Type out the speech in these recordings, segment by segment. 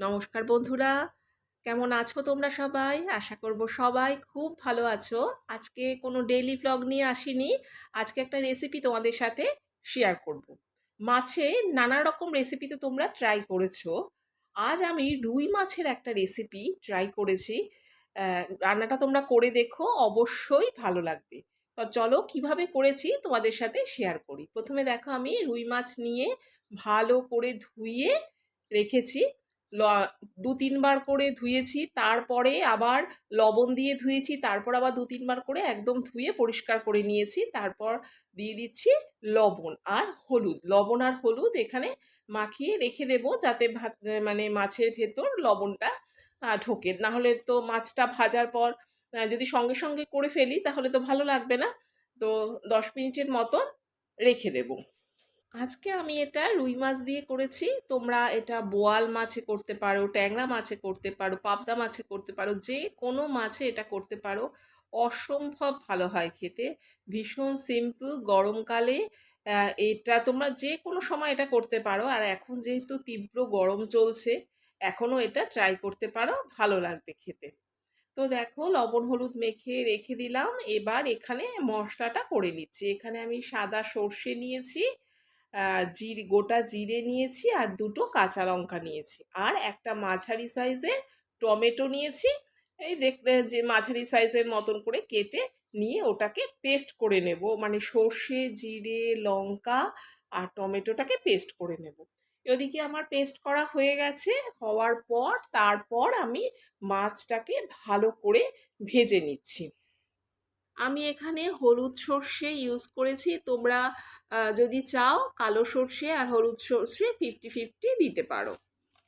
নমস্কার বন্ধুরা, কেমন আছো তোমরা সবাই? আশা করব সবাই খুব ভালো আছো। আজকে কোনো ডেইলি ব্লগ নিয়ে আসিনি, আজকে একটা রেসিপি তোমাদের সাথে শেয়ার করব। মাছে নানা রকম রেসিপি তো তোমরা ট্রাই করেছ। আজ আমি রুই মাছের একটা রেসিপি ট্রাই করেছি। রান্নাটা তোমরা করে দেখো, অবশ্যই ভালো লাগবে। তো চলো কীভাবে করেছি তোমাদের সাথে শেয়ার করি। প্রথমে দেখো আমি রুই মাছ নিয়ে ভালো করে ধুয়ে রেখেছি। দু তিনবার করে ধুয়েছি, তারপরে আবার লবণ দিয়ে ধুয়েছি, তারপর আবার দু তিনবার করে একদম ধুয়ে পরিষ্কার করে নিয়েছি, তারপর দিয়ে দিচ্ছি লবণ আর হলুদ। লবণ আর হলুদ এখানে মাখিয়ে রেখে দেব যাতে ভাত মানে মাছের ভেতর লবণটা ঢোকে। না হলে তো মাছটা ভাজার পর যদি সঙ্গে সঙ্গে করে ফেলি তাহলে তো ভালো লাগবে না। তো দশ মিনিটের মতন রেখে দেবো। আজকে আমি এটা রুই মাছ দিয়ে করেছি। তোমরা এটা বোয়াল মাছে করতে পারো, ট্যাংরা মাছে করতে পারো, পাবদা মাছে করতে পারো, যে কোনো মাছে এটা করতে পারো। অসম্ভব ভালো হয় খেতে। ভীষণ সিম্পল গরমকালে এটা তোমরা যে কোনো সময় এটা করতে পারো। আর এখন যেহেতু তীব্র গরম চলছে, এখনও এটা ট্রাই করতে পারো, ভালো লাগবে খেতে। তো দেখো, লবণ হলুদ মেখে রেখে দিলাম। এবার এখানে মশলাটা করে নিচ্ছি। এখানে আমি সাদা সর্ষে নিয়েছি। জিরে, গোটা জিরে নিয়েছি আর দুটো কাঁচা লঙ্কা নিয়েছি। আর একটা মাঝারি সাইজের টমেটো নিয়েছি। এই দেখতে যে মাঝারি সাইজের মতন করে কেটে নিয়ে ওটাকে পেস্ট করে নেব। মানে সর্ষে, জিরে, লঙ্কা আর টমেটোটাকে পেস্ট করে নেব। ওদিকে আমার পেস্ট করা হয়ে গেছে। হওয়ার পর, তারপর আমি মাছটাকে ভালো করে ভেজে নিচ্ছি। আমি এখানে হলুদ সর্ষে ইউজ করেছি। তোমরা যদি চাও কালো সর্ষে আর হলুদ সর্ষে ফিফটি ফিফটি দিতে পারো।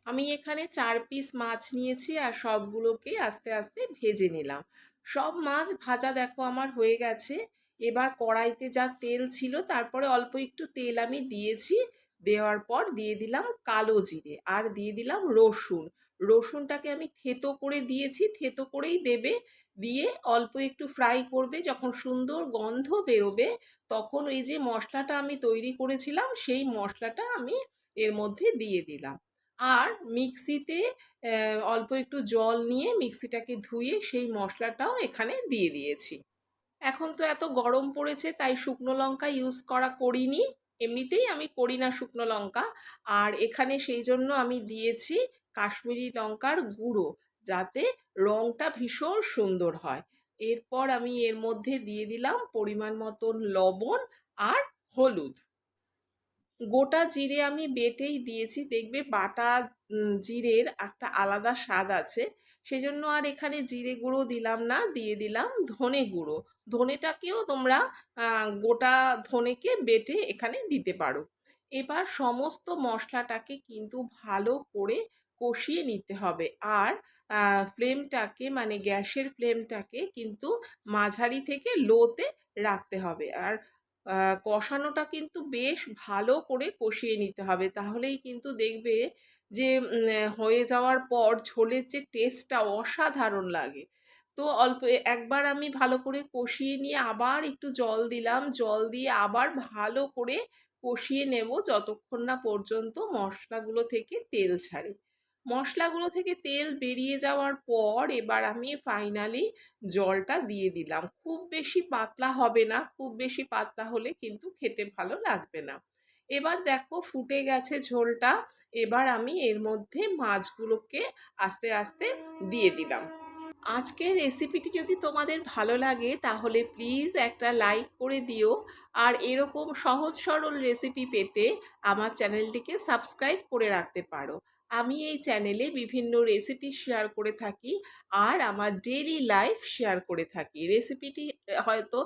আমি এখানে চার পিস মাছ নিয়েছি আর সবগুলোকে আস্তে আস্তে ভেজে নিলাম। সব মাছ ভাজা দেখো আমার হয়ে গেছে। এবার কড়াইতে যা তেল ছিল তারপরে অল্প একটু তেল আমি দিয়েছি। দেওয়ার পর দিয়ে দিলাম কালো জিরে আর দিয়ে দিলাম রসুন। রসুনটাকে আমি থেতো করে দিয়েছি, থেতো করেই দেবে। দিয়ে অল্প একটু ফ্রাই করবে। যখন সুন্দর গন্ধ বেরোবে, তখন ওই যে মশলাটা আমি তৈরি করেছিলাম, সেই মশলাটা আমি এর মধ্যে দিয়ে দিলাম। আর মিক্সিতে অল্প একটু জল নিয়ে মিক্সিটাকে ধুয়ে সেই মশলাটাও এখানে দিয়ে দিয়েছি। এখন তো এত গরম পড়েছে, তাই শুকনো লঙ্কা ইউজ করা করিনি। এমনিতেই আমি করি না শুকনো লঙ্কা। আর এখানে সেই জন্য আমি দিয়েছি কাশ্মীরি লঙ্কার গুঁড়ো। যাতে রঙটা ভীষণ সুন্দর হয়। এরপর আমি এর মধ্যে দিয়ে দিলাম পরিমাণ মতন লবণ আর হলুদ। গোটা জিরে আমি বেটেই দিয়েছি। দেখবে বাটা জিরের একটা আলাদা স্বাদ আছে। সেজন্য আর এখানে জিরে গুঁড়ো দিলাম না, দিয়ে দিলাম ধনে গুঁড়ো। ধনেটাকেও তোমরা গোটা ধনেকে বেটে এখানে দিতে পারো। এবার সমস্ত মশলাটাকে কিন্তু ভালো করে কষিয়ে নিতে হবে। আর ফ্লেমটাকে মানে গ্যাসের ফ্লেমটাকে কিন্তু মাঝারি থেকে লোতে রাখতে হবে। আর কষানোটা কিন্তু বেশ ভালো করে কষিয়ে নিতে হবে। তাহলেই কিন্তু দেখবে যে হয়ে যাওয়ার পর ঝোলের যে টেস্টটা অসাধারণ লাগে। তো অল্প একবার আমি ভালো করে কষিয়ে নিয়ে আবার একটু জল দিলাম। জল দিয়ে আবার ভালো করে কষিয়ে নেব যতক্ষণ না পর্যন্ত মশলাগুলো থেকে তেল ছাড়ে। মশলাগুলো থেকে তেল বেরিয়ে যাওয়ার পর এবার আমি ফাইনালি জলটা দিয়ে দিলাম। খুব বেশি পাতলা হবে না, খুব বেশি পাতলা হলে কিন্তু খেতে ভালো লাগবে না। এবার দেখো ফুটে গেছে ঝোলটা, এবার আমি এর মধ্যে মাছগুলোকে আস্তে আস্তে দিয়ে দিলাম। আজকের রেসিপিটি যদি তোমাদের ভালো লাগে তাহলে প্লিজ একটা লাইক করে দিও। আর এরকম সহজ সরল রেসিপি পেতে আমার চ্যানেলটিকে সাবস্ক্রাইব করে রাখতে পারো। আমি এই চ্যানেলে বিভিন্ন রেসিপি শেয়ার করে থাকি আর আমার ডেইলি লাইফ শেয়ার করে থাকি। রেসিপিটি হয়তো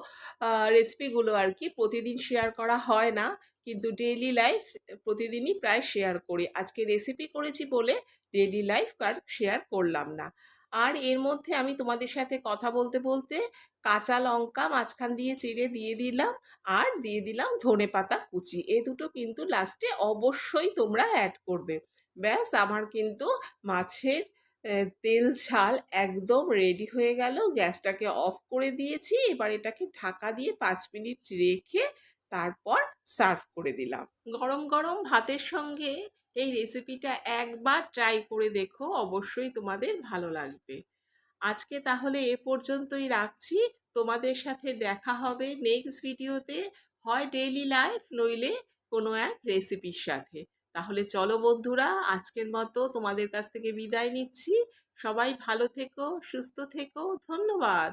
রেসিপিগুলো আর কি প্রতিদিন শেয়ার করা হয় না, কিন্তু ডেইলি লাইফ প্রতিদিনই প্রায় শেয়ার করি। আজকে রেসিপি করেছি বলে ডেলি লাইফ কার শেয়ার করলাম না। আর এর মধ্যে আমি তোমাদের সাথে কথা বলতে বলতে কাঁচা লঙ্কা মাঝখান দিয়ে চিড়ে দিয়ে দিলাম আর দিয়ে দিলাম ধনে পাতা কুচি। এ দুটো কিন্তু লাস্টে অবশ্যই তোমরা অ্যাড করবে। ব্যাস, আমার কিন্তু মাছের তেল, ঝাল একদম রেডি হয়ে গেল। গ্যাসটাকে অফ করে দিয়েছি। এবার এটাকে ঢাকা দিয়ে পাঁচ মিনিট রেখে তারপর সার্ভ করে দিলাম। গরম গরম ভাতের সঙ্গে এই রেসিপিটা একবার ট্রাই করে দেখো, অবশ্যই তোমাদের ভালো লাগবে। আজকে তাহলে এ পর্যন্তই রাখছি। তোমাদের সাথে দেখা হবে নেক্সট ভিডিওতে হয় ডেইলি লাইফ নইলে কোনো এক রেসিপির সাথে। তাহলে চলো বন্ধুরা, আজকের মতো তোমাদের কাছ থেকে বিদায় নিচ্ছি। সবাই ভালো থেকো, সুস্থ থেকো, ধন্যবাদ।